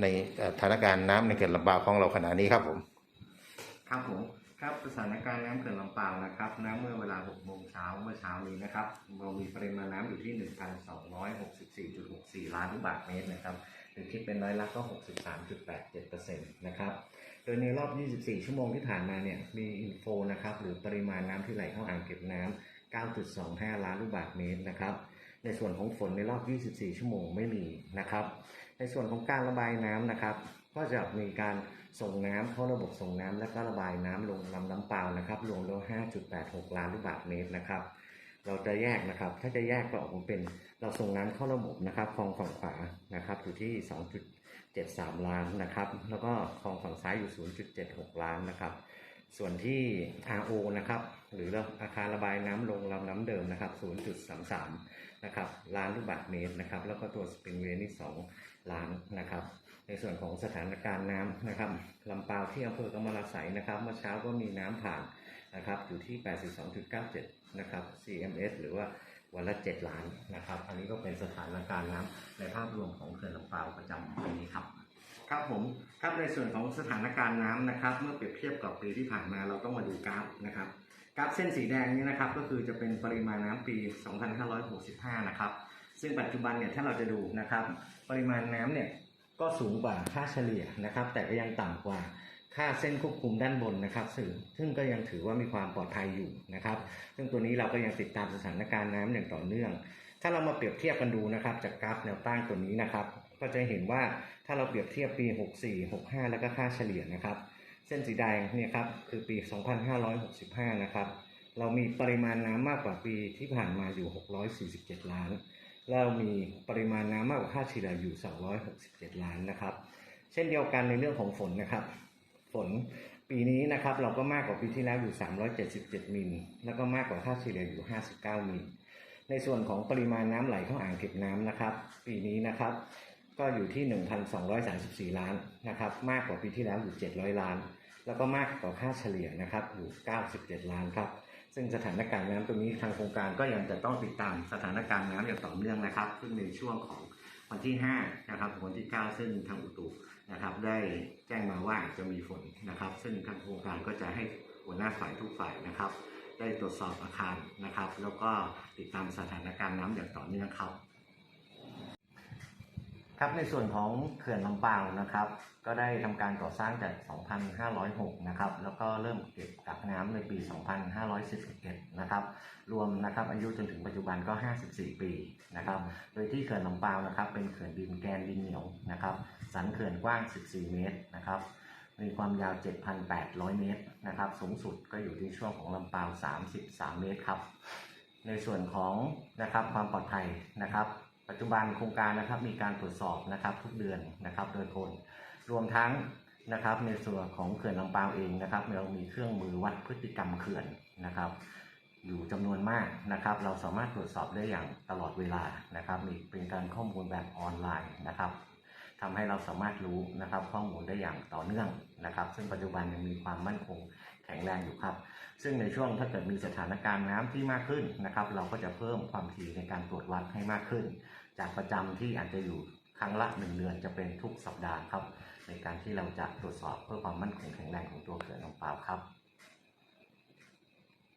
ในสถานการณ์น้ำในเขื่อนลำปาวของเราขณะนี้ครับผม ครับผมครับสถานการณ์น้ำเขื่อนลำปางนะครับน้ำเมื่อเวลา 6 โมงเช้าเมื่อเช้านี้นะครับเรามีปริมาณน้ำอยู่ที่ 1,264.64 ล้านลูกบาศก์เมตรนะครับหรือคิดเป็นร้อยละก็ 63.87%นะครับโดยในรอบ 24 ชั่วโมงที่ผ่านมาเนี่ยมีอินโฟนะครับหรือปริมาณน้ำที่ไหลเข้าอ่างเก็บน้ำ9.25 ล้านลูกบาศก์เมตรนะครับในส่วนของฝนในรอบ 24 ชั่วโมงไม่มีนะครับ ในส่วนของการระบายน้ำนะครับ ก็จะมีการส่งน้ำเข้าระบบส่งน้ำและก็ระบายน้ำลงลำน้ำเปล่านะครับรวมแล้ว 5.86 ล้านลูกบาศก์เมตรนะครับ เราจะแยกนะครับ ถ้าจะแยกก็ออกมาเป็นเราส่งน้ำเข้าระบบนะครับคลองฝั่งขวานะครับอยู่ที่ 2.73 ล้านนะครับ แล้วก็คลองฝั่งซ้ายอยู่ 0.76 ล้านนะครับ ส่วนที่ RO นะครับ หรืออาคารระบายน้ำลงลำน้ำเดิมนะครับ 0.33 นะครับล้านลูกบาศก์เมตรนะครับ แล้วก็ตัวสปริงเวย์นี่ 2 ล้านนะครับ ในส่วนของสถานการณ์น้ำนะครับลำปาวที่อำเภอกำมะลาไสนะครับเมื่อเช้าก็มีน้ำผ่านนะครับอยู่ที่ 82.97 นะครับ CMS หรือว่าวันละ 7 ล้านนะครับ อันนี้ก็เป็นสถานการณ์น้ำในภาพรวมของเขื่อนลำปาวประจำปีนี้ครับ ครับผมครับในส่วนของสถานการณ์น้ำนะครับ เมื่อเปรียบเทียบกับปีที่ผ่านมาเราต้องมาดูกราฟนะครับกราฟเส้นสีแดงนี้นะครับก็คือจะเป็นปริมาณน้ำปี 2565 นะครับ ซึ่งปัจจุบันเนี่ยถ้าเราจะดูนะครับ ปริมาณน้ำเนี่ยก็สูงกว่าค่าเฉลี่ยนะครับ แต่ก็ยังต่ำกว่าค่าเส้นควบคุมด้านบนนะครับ ซึ่งซึ่งก็ยังถือว่ามีความปลอดภัยอยู่นะครับ ซึ่งตัวนี้เราก็ยังติดตามสถานการณ์น้ำอย่างต่อเนื่อง ถ้าเรามาเปรียบเทียบกันดูนะครับ จากกราฟแนวตั้งตัวนี้นะครับ ก็จะเห็นว่าถ้าเราเปรียบเทียบปี 64 65 แล้วก็ค่าเฉลี่ยนะครับ เส้นสีแดงเนี่ยครับคือปี 2565 นะครับ เรามีปริมาณน้ำมากกว่าปีที่ผ่านมาอยู่ 647 ล้านแล้วมีปริมาณน้ำมากกว่าค่าเฉลี่ยอยู่ 267 ล้านนะครับ เช่นเดียวกันในเรื่องของฝนนะครับ ฝนปีนี้นะครับเราก็มากกว่าปีที่แล้วอยู่ 377 มิล แล้วก็มากกว่าค่าเฉลี่ยอยู่ 59 มิล ในส่วนของปริมาณน้ำไหลเข้าอ่างเก็บน้ำนะครับ ปีนี้นะครับ ก็อยู่ที่ 1,234 ล้านนะครับ มากกว่าปีที่แล้วอยู่ 700 ล้าน แล้วก็มากกว่าค่าเฉลี่ยนะครับอยู่ 97 ล้านครับ ซึ่งสถานการณ์น้ำตรงนี้ทางโครงการก็ยังจะต้องติดตามสถานการณ์น้ำอย่างต่อเนื่องนะครับซึ่งในช่วงของวันที่5นะครับถึงวันที่ 9 ซึ่งทางอุตุนะครับ ได้แจ้งมาว่าจะมีฝนนะครับ ซึ่งทางโครงการก็จะให้หัวหน้าฝ่ายทุกฝ่ายนะครับ ได้ตรวจสอบอาคารนะครับ แล้วก็ติดตามสถานการณ์น้ำอย่างต่อเนื่องครับ ครับในส่วนของเขื่อนลำปาวนะครับ ก็ได้ทำการก่อสร้างจาก 2,506 นะครับ แล้วก็เริ่มเก็บกักน้ำในปี 2,511นะครับ รวมนะครับอายุจนถึงปัจจุบันก็ 54 ปีนะครับ โดยที่เขื่อนลำปาวนะครับ เป็นเขื่อนดินแกนดินเหนียวนะครับ สันเขื่อนกว้าง 14 เมตรนะครับ มีความยาว 7,800 เมตรนะครับ สูงสุดก็อยู่ที่ช่วงของลำปาว33 เมตรครับ ในส่วนของนะครับความปลอดภัยนะครับ ปัจจุบันโครงการนะครับมีการตรวจสอบนะครับทุกเดือนนะครับโดยคนรวมทั้งนะครับในส่วนของเขื่อนลำปาวเองนะครับ เรามีเครื่องมือวัดพฤติกรรมเขื่อนนะครับ อยู่จำนวนมากนะครับ เราสามารถตรวจสอบได้อย่างตลอดเวลานะครับมีเป็นการข้อมูลแบบออนไลน์นะครับ ทำให้เราสามารถรู้นะครับ ข้อมูลได้อย่างต่อเนื่องนะครับ ซึ่งปัจจุบันยังมีความมั่นคงแข็งแรงอยู่ครับ ซึ่งในช่วงถ้าเกิดมีสถานการณ์น้ำที่มากขึ้นนะครับ เราก็จะเพิ่มความถี่ในการตรวจวัดให้มากขึ้น จากประจำที่อาจจะอยู่ครั้งละหนึ่งเดือนจะเป็นทุกสัปดาห์ครับ ในการที่เราจะตรวจสอบเพื่อความมั่นคงแข็งแรงของตัวเขื่อนลำปาครับ